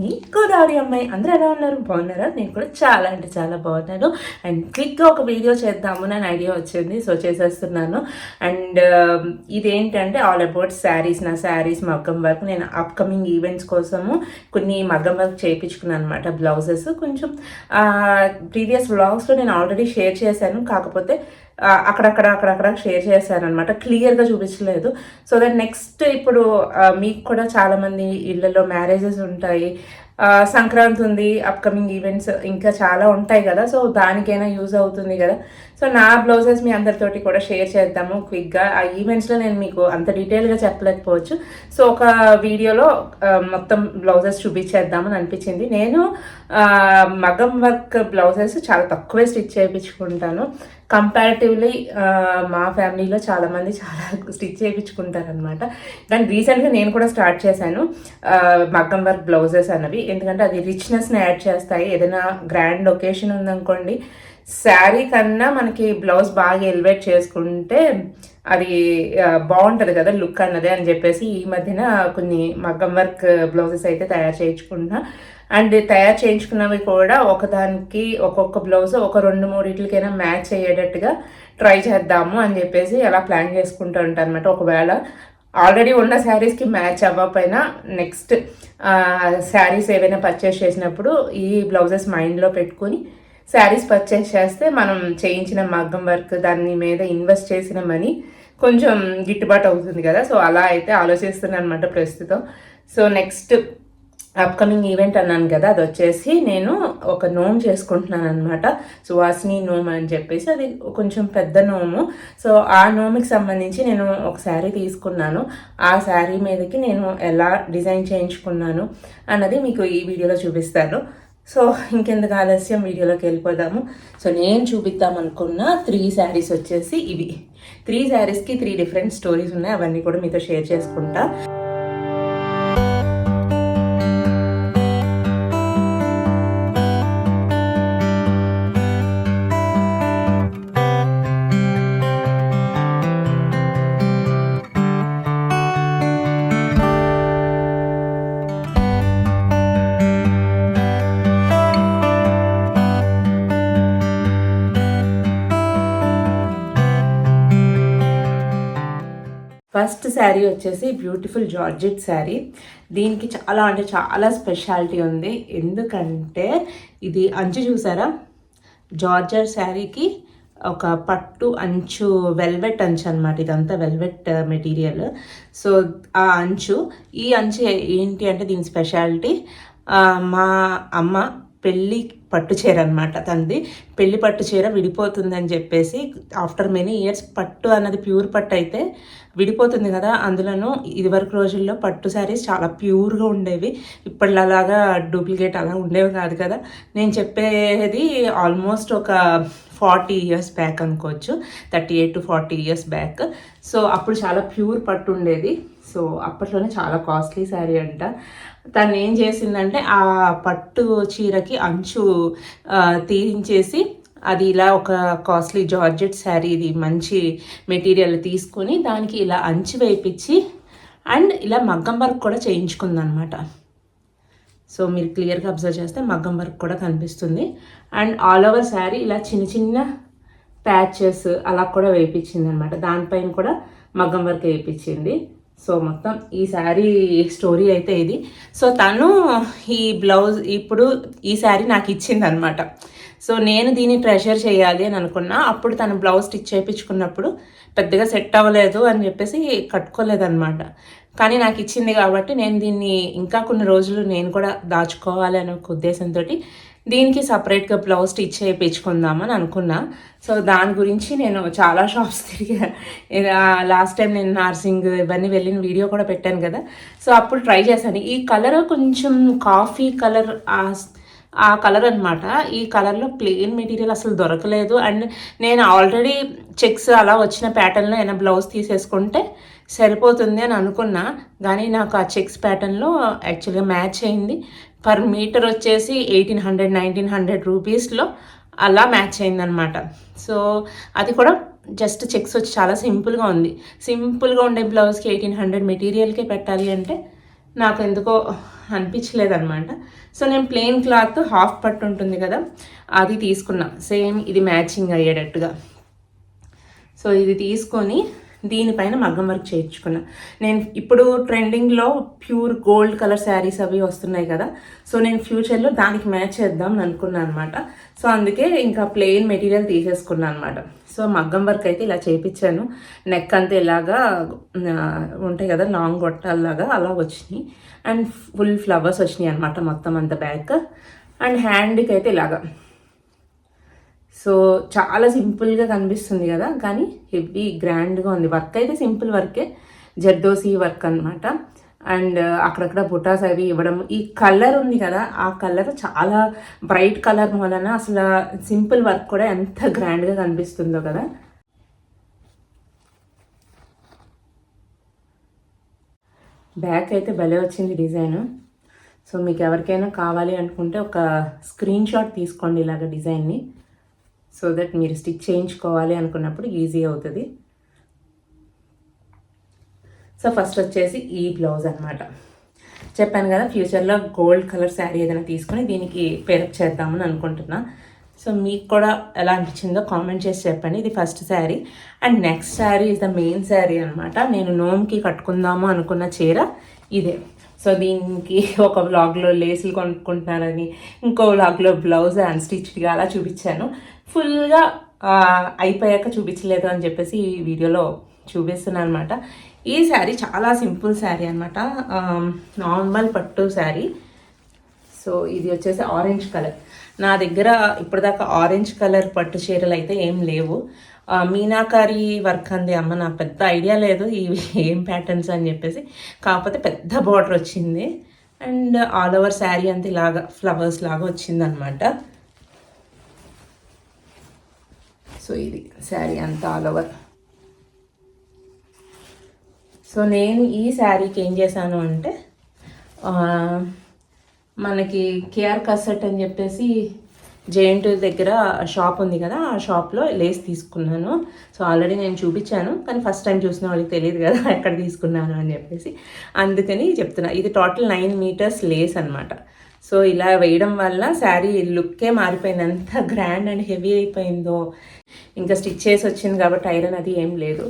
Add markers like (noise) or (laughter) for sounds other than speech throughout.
మీ గోదావరి అమ్మాయి అందరూ ఎలా ఉన్నారు? బాగున్నారా? నేను కూడా చాలా అంటే చాలా బాగున్నాను. అండ్ క్విక్గా ఒక వీడియో చేద్దాము అని ఐడియా వచ్చింది సో చేసేస్తున్నాను. అండ్ ఇదేంటంటే ఆల్ అబౌట్ శారీస్ నా శారీస్ మగ్గం వర్క్. నేను అప్కమింగ్ ఈవెంట్స్ కోసము కొన్ని మగ్గం వర్క్ చేయించుకున్నాను అనమాట బ్లౌజెస్. కొంచెం ప్రీవియస్ బ్లాగ్స్లో నేను ఆల్రెడీ షేర్ చేశాను. కాకపోతే అక్కడక్కడ అక్కడక్కడ షేర్ చేశాను అనమాట క్లియర్గా చూపించలేదు. సో దట్ నెక్స్ట్ ఇప్పుడు మీకు కూడా చాలామంది ఇళ్ళల్లో మ్యారేజెస్ ఉంటాయి. సంక్రాంతి ఉంది అప్కమింగ్ ఈవెంట్స్ ఇంకా చాలా ఉంటాయి కదా. సో దానికైనా యూజ్ అవుతుంది కదా. సో నా బ్లౌజెస్ మీ అందరితోటి కూడా షేర్ చేద్దాము క్విక్గా ఆ ఈవెంట్స్లో నేను మీకు అంత డీటెయిల్గా చెప్పలేకపోవచ్చు. సో ఒక వీడియోలో మొత్తం బ్లౌజెస్ చూపించేద్దామని అనిపించింది. నేను మగం వర్క్ బ్లౌజెస్ చాలా తక్కువే స్టిచ్ చేయించుకుంటాను. కంపారిటివ్లీ మా ఫ్యామిలీలో చాలామంది చాలా స్టిచ్ చేయించుకుంటారనమాట కానీ రీసెంట్గా నేను కూడా స్టార్ట్ చేశాను. మగ్గం వర్క్ బ్లౌజెస్ అన్నవి. ఎందుకంటే అది రిచ్నెస్ని యాడ్ చేస్తాయి. ఏదైనా గ్రాండ్ ఒకేషన్ ఉందనుకోండి శారీ కన్నా మనకి బ్లౌజ్ బాగా ఎలివేట్ చేసుకుంటే అది బాగుంటుంది కదా లుక్ అన్నది అని చెప్పేసి ఈ మధ్యన కొన్ని మగ్గం వర్క్ బ్లౌజెస్ అయితే తయారు చేయించుకుంటున్నా. అండ్ తయారు చేయించుకున్నవి కూడా ఒకదానికి ఒక్కొక్క బ్లౌజ్ ఒక రెండు మూడింటికైనా మ్యాచ్ అయ్యేటట్టుగా ట్రై చేద్దాము అని చెప్పేసి అలా ప్లాన్ చేసుకుంటూ ఉంటాను అనమాట ఒకవేళ ఆల్రెడీ ఉన్న శారీస్కి మ్యాచ్ అవ్వకపోయినా నెక్స్ట్ శారీస్ ఏవైనా పర్చేస్ చేసినప్పుడు ఈ బ్లౌజెస్ మైండ్లో పెట్టుకొని శారీస్ పర్చేస్ చేస్తే మనం చేయించిన మగ్గం వర్క్ దాని మీద ఇన్వెస్ట్ చేసిన మనీ కొంచెం గిట్టుబాటు అవుతుంది కదా. సో అలా అయితే ఆలోచిస్తున్నాను అనమాట ప్రస్తుతం. సో నెక్స్ట్ అప్కమింగ్ ఈవెంట్ అన్నాను కదా. అది వచ్చేసి నేను ఒక నోమ్ చేసుకుంటున్నాను అనమాట సువాసిని నోమ్ అని చెప్పేసి అది కొంచెం పెద్ద నోము సో ఆ నోమ్కి సంబంధించి నేను ఒక శారీ తీసుకున్నాను. ఆ శారీ మీదకి నేను ఎలా డిజైన్ చేయించుకున్నాను అన్నది మీకు ఈ వీడియోలో చూపిస్తాను. సో ఇంకెందుకు ఆలస్యం? వీడియోలోకి వెళ్ళిపోదాము. సో నేను చూపిద్దాం అనుకున్న త్రీ శారీస్ వచ్చేసి ఇవి. త్రీ శారీస్కి త్రీ డిఫరెంట్ స్టోరీస్ ఉన్నాయి. అవన్నీ కూడా మీతో షేర్ చేసుకుంటా. ఫస్ట్ శారీ వచ్చేసి బ్యూటిఫుల్ జార్జెట్ శారీ. దీనికి చాలా అంటే చాలా స్పెషాలిటీ ఉంది. ఎందుకంటే ఇది అంచు చూసారా? జార్జెట్ శారీకి ఒక పట్టు అంచు వెల్వెట్ అంచు అనమాట ఇదంతా వెల్వెట్ మెటీరియల్. సో ఆ అంచు ఈ అంచు ఏంటి అంటే దీని స్పెషాలిటీ మా అమ్మ పెళ్ళి పట్టు చీర అనమాట తనది. పెళ్ళి పట్టు చీర విడిపోతుందని చెప్పేసి ఆఫ్టర్ మెనీ ఇయర్స్ పట్టు అన్నది ప్యూర్ పట్టు అయితే విడిపోతుంది కదా. అందులోనూ ఇదివరకు రోజుల్లో పట్టు శారీస్ చాలా ప్యూర్గా ఉండేవి. ఇప్పటిలాగా డూప్లికేట్ అలా ఉండేవి కాదు కదా. నేను చెప్పేది ఆల్మోస్ట్ ఒక ఫార్టీ ఇయర్స్ బ్యాక్ అనుకోవచ్చు. Thirty eight to forty years back. So అప్పుడు చాలా ప్యూర్ పట్టు ఉండేది. సో అప్పట్లోనే చాలా కాస్ట్లీ శారీ అంట. తను ఏం చేసిందంటే ఆ పట్టు చీరకి అంచు తీరించేసి అది ఇలా ఒక కాస్ట్లీ జార్జెట్ శారీ ఇది మంచి మెటీరియల్ తీసుకొని దానికి ఇలా అంచు వేయించి అండ్ ఇలా మగ్గం వర్క్ కూడా చేయించుకుందనమాట. సో మీరు క్లియర్గా అబ్జర్వ్ చేస్తే మగ్గం వర్క్ కూడా కనిపిస్తుంది. అండ్ ఆల్ ఓవర్ శారీ ఇలా చిన్న చిన్న ప్యాచెస్ అలా కూడా వేయించింది అనమాట దానిపైన కూడా మగ్గం వర్క్ వేయించింది సో మొత్తం ఈ శారీ స్టోరీ అయితే ఇది. సో తను ఈ బ్లౌజ్ ఇప్పుడు ఈ శారీ నాకు ఇచ్చింది అనమాట సో నేను దీన్ని ట్రెషర్ చేయాలి అని అనుకున్నా. అప్పుడు తను బ్లౌజ్ స్టిచ్ చేయించుకున్నప్పుడు పెద్దగా సెట్ అవ్వలేదు అని చెప్పేసి కట్టుకోలేదన్నమాట. కానీ నాకు ఇచ్చింది కాబట్టి నేను దీన్ని ఇంకా కొన్ని రోజులు నేను కూడా దాచుకోవాలి ఒక ఉద్దేశంతో దీనికి సపరేట్గా బ్లౌజ్ స్టిచ్ చేయించుకుందామని అనుకున్నా. సో దాని గురించి నేను చాలా షాప్స్ తిరిగా లాస్ట్ టైం నేను నర్సింగ్ ఇవన్నీ వెళ్ళిన వీడియో కూడా పెట్టాను కదా. సో అప్పుడు ట్రై చేశాను. ఈ కలర్ కొంచెం కాఫీ కలర్ ఆ కలర్ అనమాట ఈ కలర్లో ప్లెయిన్ మెటీరియల్ అసలు దొరకలేదు. అండ్ నేను ఆల్రెడీ చెక్స్ అలా వచ్చిన ప్యాటర్న్లో ఏమైనా బ్లౌజ్ తీసేసుకుంటే సరిపోతుంది అని అనుకున్నా. కానీ నాకు ఆ చెక్స్ ప్యాటర్న్లో యాక్చువల్గా మ్యాచ్ అయింది. పర్ మీటర్ వచ్చేసి ఎయిటీన్ హండ్రెడ్ నైన్టీన్ హండ్రెడ్ రూపీస్లో అలా మ్యాచ్ అయిందనమాట సో అది కూడా జస్ట్ చెక్స్ వచ్చి చాలా సింపుల్గా ఉంది. సింపుల్గా ఉండే బ్లౌజ్కి ఎయిటీన్ హండ్రెడ్ మెటీరియల్కే పెట్టాలి అంటే నాకు ఎందుకో అనిపించలేదన్నమాట. సో నేను ప్లెయిన్ క్లాత్ హాఫ్ పట్టు ఉంటుంది కదా అది తీసుకున్నా. సేమ్ ఇది మ్యాచింగ్ అయ్యేటట్టుగా. సో ఇది తీసుకొని దీనిపైన మగ్గం వర్క్ చేయించుకున్నా. నేను ఇప్పుడు ట్రెండింగ్లో ప్యూర్ గోల్డ్ కలర్ శారీస్ అవి వస్తున్నాయి కదా. సో నేను ఫ్యూచర్లో దానికి మ్యాచ్ చేద్దాం అని అనుకున్నాను అనమాట సో అందుకే ఇంకా ప్లెయిన్ మెటీరియల్ తీసేసుకున్నాను అనమాట సో మగ్గం వర్క్ అయితే ఇలా చేయించాను. నెక్ అంతా ఇలాగా ఉంటాయి కదా లాంగ్ గొట్టాల్లాగా అలా వచ్చినాయి. అండ్ ఫుల్ ఫ్లవర్స్ వచ్చినాయి అనమాట మొత్తం అంత బ్యాక్. అండ్ హ్యాండ్కి అయితే ఇలాగా. సో చాలా సింపుల్గా కనిపిస్తుంది కదా కానీ హెవీ గ్రాండ్గా ఉంది. వర్క్ అయితే సింపుల్ వర్కే జర్దోసి వర్క్ అనమాట అండ్ అక్కడక్కడ బుటాస్ అవి ఇవ్వడం. ఈ కలర్ ఉంది కదా ఆ కలర్ చాలా బ్రైట్ కలర్ వలన అసలు సింపుల్ వర్క్ కూడా ఎంత గ్రాండ్గా కనిపిస్తుందో కదా. బ్యాక్ అయితే భలే వచ్చింది డిజైన్. సో మీకు ఎవరికైనా కావాలి అనుకుంటే ఒక స్క్రీన్ షాట్ తీసుకోండి ఇలాగ డిజైన్ని. సో దట్ మీరు స్టిచ్ చేయించుకోవాలి అనుకున్నప్పుడు ఈజీ అవుతుంది. సో ఫస్ట్ వచ్చేసి ఈ బ్లౌజ్ అనమాట చెప్పాను కదా ఫ్యూచర్లో గోల్డ్ కలర్ శారీ ఏదైనా తీసుకొని దీనికి పేరప్ చేద్దామని అనుకుంటున్నా. సో మీకు కూడా ఎలా అనిపించిందో కామెంట్ చేసి చెప్పండి. ఇది first sari. And next sari is the main sari అనమాట నేను నోమ్కి కట్టుకుందాము అనుకున్న చీర ఇదే. సో దీనికి ఒక వ్లాగ్లో లేసులు కొనుక్కుంటున్నానని ఇంకో వ్లాగ్లో బ్లౌజ్ అన్స్టిచ్డ్గా అలా చూపించాను. ఫుల్గా అయిపోయాక చూపించలేదు అని చెప్పేసి ఈ వీడియోలో చూపిస్తున్నాను అనమాట ఈ శారీ చాలా సింపుల్ శారీ అనమాట నార్మల్ పట్టు శారీ. సో ఇది వచ్చేసి ఆరెంజ్ కలర్. నా దగ్గర ఇప్పటిదాకా ఆరెంజ్ కలర్ పట్టు చీరలు అయితే ఏం లేవు. మీనాకారి వర్క్ అంది అమ్మ నాకు పెద్ద ఐడియా లేదు ఇవి (laughs) ఏం ప్యాటర్న్స్ అని చెప్పేసి. కాకపోతే పెద్ద బార్డర్ వచ్చింది. అండ్ ఆల్ ఓవర్ శారీ అంతా ఇలాగా ఫ్లవర్స్ లాగా వచ్చింది అనమాట సో ఇది శారీ అంతా ఆల్ ఓవర్ సో నేను ఈ శారీకి ఏం చేశాను అంటే మనకి కేఆర్ కసెట్ అని చెప్పేసి జేఎన్టీ దగ్గర షాప్ ఉంది కదా ఆ షాప్లో లేస్ తీసుకున్నాను. సో ఆల్రెడీ నేను చూపించాను కానీ ఫస్ట్ టైం చూసిన వాళ్ళకి తెలియదు కదా (laughs) ఎక్కడ తీసుకున్నాను అని చెప్పేసి. అందుకని చెప్తున్నా ఇది టోటల్ నైన్ మీటర్స్ లేస్ అనమాట సో ఇలా వేయడం వల్ల శారీ లుక్కే మారిపోయింది ఎంత గ్రాండ్ అండ్ హెవీ అయిపోయిందో. ఇంకా స్టిచ్ చేసి వచ్చింది కాబట్టి ఐరన్ అది ఏం లేదు.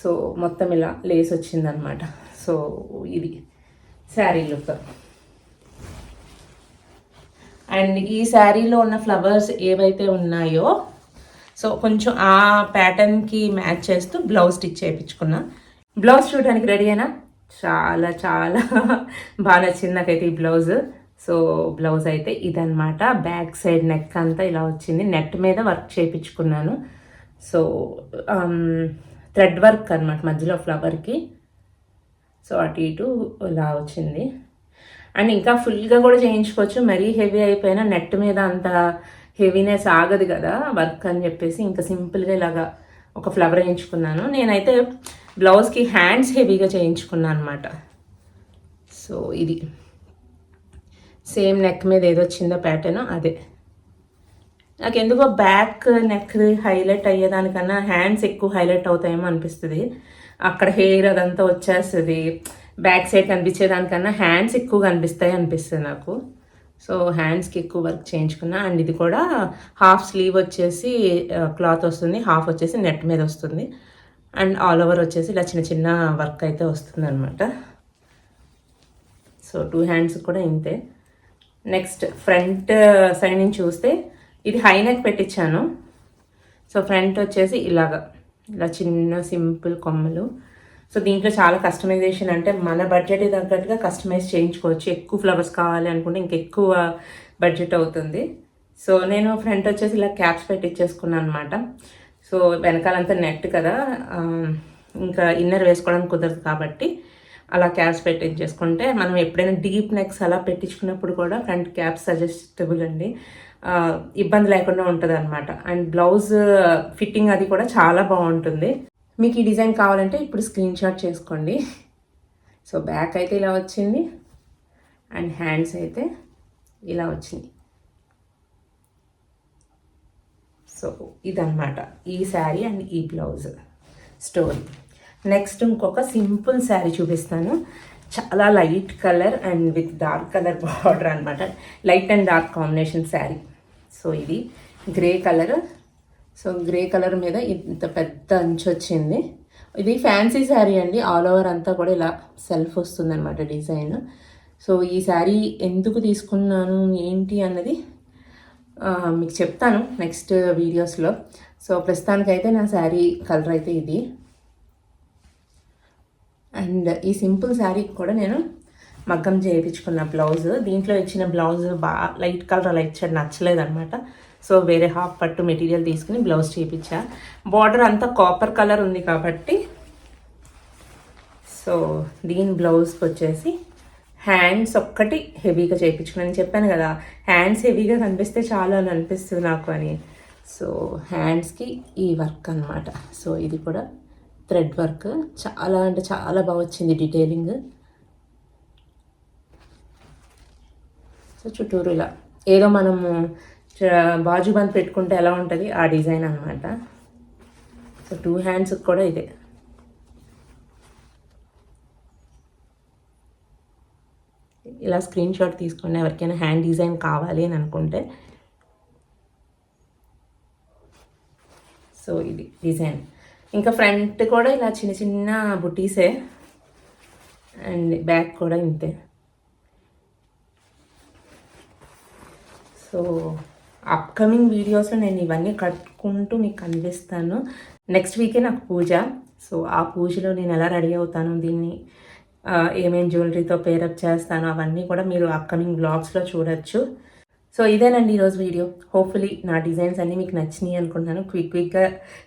సో మొత్తం ఇలా లేస్ వచ్చిందనమాట సో ఇది శారీ లుక్. అండ్ ఈ శారీలో ఉన్న ఫ్లవర్స్ ఏవైతే ఉన్నాయో సో కొంచెం ఆ ప్యాటర్న్కి మ్యాచ్ చేస్తూ బ్లౌజ్ స్టిచ్ చేయించుకున్నా. బ్లౌజ్ చూడడానికి రెడీ అయినా? చాలా చాలా బాగా నచ్చింది నాకైతే ఈ బ్లౌజ్. సో బ్లౌజ్ అయితే ఇదనమాట బ్యాక్ సైడ్ నెక్ అంతా ఇలా వచ్చింది. నెట్ మీద వర్క్ చేయించుకున్నాను. సో థ్రెడ్ వర్క్ అనమాట మధ్యలో ఫ్లవర్కి సో అటు ఇటు ఇలా వచ్చింది. అండ్ ఇంకా ఫుల్గా కూడా చేయించుకోవచ్చు. మరీ హెవీ అయిపోయినా నెట్ మీద అంత హెవీనెస్ ఆగదు కదా వర్క్ అని చెప్పేసి. ఇంకా సింపుల్గా ఇలాగా ఒక ఫ్లవర్ వేయించుకున్నాను. నేనైతే బ్లౌజ్కి హ్యాండ్స్ హెవీగా చేయించుకున్నాను అనమాట సో ఇది. సేమ్ నెక్ మీద ఏదో వచ్చిందో ప్యాటర్న్ అదే. నాకు ఎందుకో బ్యాక్ నెక్ హైలైట్ అయ్యేదానికన్నా హ్యాండ్స్ ఎక్కువ హైలైట్ అవుతాయేమో అనిపిస్తుంది. అక్కడ హెయిర్ అదంతా వచ్చేస్తుంది. బ్యాక్ సైడ్ కనిపించేదానికన్నా హ్యాండ్స్ ఎక్కువ కనిపిస్తాయి అనిపిస్తుంది నాకు. సో హ్యాండ్స్కి ఎక్కువ వర్క్ చేయించుకున్నా. అండ్ ఇది కూడా హాఫ్ స్లీవ్ వచ్చేసి క్లాత్ వస్తుంది. హాఫ్ వచ్చేసి నెట్ మీద వస్తుంది. అండ్ ఆల్ ఓవర్ వచ్చేసి ఇలా చిన్న చిన్న వర్క్ అయితే వస్తుంది అనమాట సో టూ హ్యాండ్స్ కూడా ఇంతే. నెక్స్ట్ ఫ్రంట్ uh, సైడ్ నుంచి చూస్తే ఇది హై నెక్ పెట్టించాను సో ఫ్రంట్ వచ్చేసి ఇలాగా. ఇలా చిన్న సింపుల్ కొమ్మలు. సో దీంట్లో చాలా కస్టమైజేషన్ అంటే మన బడ్జెట్ తగ్గట్టుగా కస్టమైజ్ చేయించుకోవచ్చు. ఎక్కువ ఫ్లవర్స్ కావాలి అనుకుంటే ఇంకెక్కువ బడ్జెట్ అవుతుంది. సో నేను ఫ్రంట్ వచ్చేసి ఇలా క్యాప్స్ పెట్టించేసుకున్నాను అనమాట సో వెనకాలంతా నెట్ కదా. ఇంకా ఇన్నర్ వేసుకోవడానికి కుదరదు కాబట్టి అలా క్యాప్స్ పెట్టించేసుకుంటే మనం ఎప్పుడైనా డీప్ నెక్స్ అలా పెట్టించుకున్నప్పుడు కూడా ఫ్రంట్ క్యాప్స్ సజెస్టబుల్ అండి. ఇబ్బంది లేకుండా ఉంటుంది అనమాట అండ్ బ్లౌజ్ ఫిట్టింగ్ అది కూడా చాలా బాగుంటుంది. మీకు ఈ డిజైన్ కావాలంటే ఇప్పుడు స్క్రీన్ షాట్ చేసుకోండి. సో బ్యాక్ అయితే ఇలా వచ్చింది. అండ్ హ్యాండ్స్ అయితే ఇలా వచ్చింది. సో ఇదన్నమాట. ఈ శారీ అండ్ ఈ బ్లౌజ్ స్టోరీ. నెక్స్ట్ ఇంకొక సింపుల్ శారీ చూపిస్తాను. చాలా light colour and with dark colour border అనమాట light and dark combination sari. So ఇది grey colour. So grey colour మీద ఇంత పెద్ద అంచు వచ్చింది. ఇది ఫ్యాన్సీ శారీ అండి. ఆల్ ఓవర్ అంతా కూడా ఇలా సెల్ఫ్ వస్తుంది అనమాట డిజైన్. సో ఈ శారీ ఎందుకు తీసుకున్నాను ఏంటి అన్నది మీకు చెప్తాను నెక్స్ట్ వీడియోస్లో. సో ప్రస్తుతానికైతే నా శారీ కలర్ అయితే ఇది. అండ్ ఈ సింపుల్ శారీ కూడా నేను మగ్గం చేయించుకున్న బ్లౌజ్. దీంట్లో ఇచ్చిన బ్లౌజ్ బాగా లైట్ కలర్ అలా ఇచ్చాడు నచ్చలేదనమాట సో వేరే హాఫ్ పట్టు మెటీరియల్ తీసుకుని బ్లౌజ్ చేయించా. బార్డర్ అంతా కాపర్ కలర్ ఉంది కాబట్టి. సో దీని బ్లౌజ్కి వచ్చేసి హ్యాండ్స్ ఒక్కటి హెవీగా చేయించుకున్నాను చెప్పాను కదా హ్యాండ్స్ హెవీగా కనిపిస్తే చాలు అని అనిపిస్తుంది నాకు అని. సో హ్యాండ్స్కి ఈ వర్క్ అన్నమాట. సో ఇది కూడా థ్రెడ్ వర్క్. చాలా అంటే చాలా బాగా వచ్చింది డీటెయిలింగ్ సో చుట్టూరు ఇలా. ఏదో మనము బాజు బంద్ పెట్టుకుంటే ఎలా ఉంటుంది? ఆ డిజైన్ అనమాట సో టూ హ్యాండ్స్ కూడా ఇదే. ఇలా స్క్రీన్ షాట్ తీసుకోండి. ఎవరికైనా హ్యాండ్ డిజైన్ కావాలి అని అనుకుంటే. సో ఇది డిజైన్. ఇంకా ఫ్రంట్ కూడా ఇలా చిన్న చిన్న బుటీసే. అండ్ బ్యాక్ కూడా ఇంతే. సో అప్కమింగ్ వీడియోస్లో నేను ఇవన్నీ కట్టుకుంటూ మీకు కనిపిస్తాను. నెక్స్ట్ వీకే నాకు పూజ. సో ఆ పూజలో నేను ఎలా రెడీ అవుతాను దీన్ని ఏమేమి జ్యువెలరీతో పేరప్ చేస్తాను అవన్నీ కూడా మీరు అప్కమింగ్ బ్లాగ్స్లో చూడొచ్చు. సో ఇదేనండి ఈరోజు వీడియో. హోప్ఫుల్లీ నా డిజైన్స్ అన్నీ మీకు నచ్చినాయి అనుకుంటున్నాను. క్విక్ క్విక్గా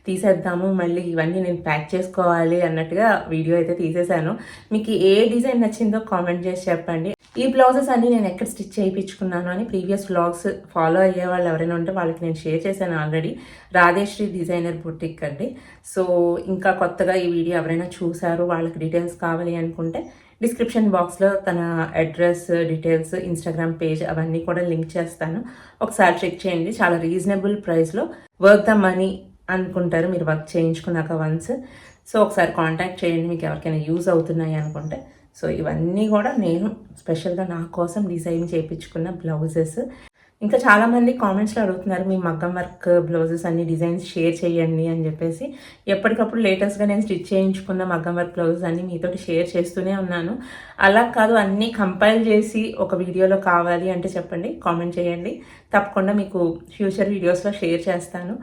తీసేద్దాము. మళ్ళీ ఇవన్నీ నేను ప్యాక్ చేసుకోవాలి అన్నట్టుగా వీడియో అయితే తీసేశాను. మీకు ఏ డిజైన్ నచ్చిందో కామెంట్ చేసి చెప్పండి. ఈ బ్లౌజెస్ అన్ని నేను ఎక్కడ స్టిచ్ చేయించుకున్నాను అని ప్రీవియస్ బ్లాగ్స్ ఫాలో అయ్యే వాళ్ళు ఎవరైనా ఉంటే వాళ్ళకి నేను షేర్ చేశాను ఆల్రెడీ రాధేశ్రీ డిజైనర్ బుటిక్ అండి. సో ఇంకా కొత్తగా ఈ వీడియో ఎవరైనా చూసారు వాళ్ళకి డీటెయిల్స్ కావాలి అనుకుంటే డిస్క్రిప్షన్ బాక్స్లో తన అడ్రస్ డీటెయిల్స్ ఇన్స్టాగ్రామ్ పేజ్ అవన్నీ కూడా లింక్ చేస్తాను. ఒకసారి చెక్ చేయండి. చాలా రీజనబుల్ ప్రైస్లో వర్క్ ద మనీ అనుకుంటారు. మీరు వర్క్ చేయించుకున్నాక వన్స్ సో ఒకసారి కాంటాక్ట్ చేయండి. మీకు ఎవరికైనా యూజ్ అవుతున్నాయి అనుకుంటే. సో ఇవన్నీ కూడా నేను స్పెషల్గా నా కోసం డిజైన్ చేయించుకున్న బ్లౌజెస్. ఇంకా చాలామంది కామెంట్స్లో అడుగుతున్నారు మీ మగ్గం వర్క్ బ్లౌజెస్ అన్ని డిజైన్స్ షేర్ చేయండి అని చెప్పేసి. ఎప్పటికప్పుడు లేటెస్ట్గా నేను స్టిచ్ చేయించుకున్న మగ్గం వర్క్ బ్లౌజెస్ అన్ని మీతోటి షేర్ చేస్తూనే ఉన్నాను. అలా కాదు అన్నీ కంపైల్ చేసి ఒక వీడియోలో కావాలి అంటే చెప్పండి కామెంట్ చేయండి. తప్పకుండా మీకు ఫ్యూచర్ వీడియోస్లో షేర్ చేస్తాను.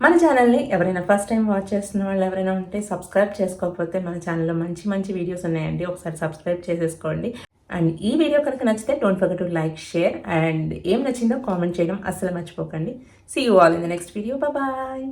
మన ఛానల్ని ఎవరైనా ఫస్ట్ టైం వాచ్ చేస్తున్న వాళ్ళు ఎవరైనా ఉంటే సబ్స్క్రైబ్ చేసుకోకపోతే మన ఛానల్లో మంచి మంచి వీడియోస్ ఉన్నాయండి. ఒకసారి సబ్స్క్రైబ్ చేసేసుకోండి. అండ్ ఈ వీడియో కనుక నచ్చితే don't forget to like share and ఏం నచ్చిందో కామెంట్ చేయడం అస్సలు మర్చిపోకండి. See you all in the next video bye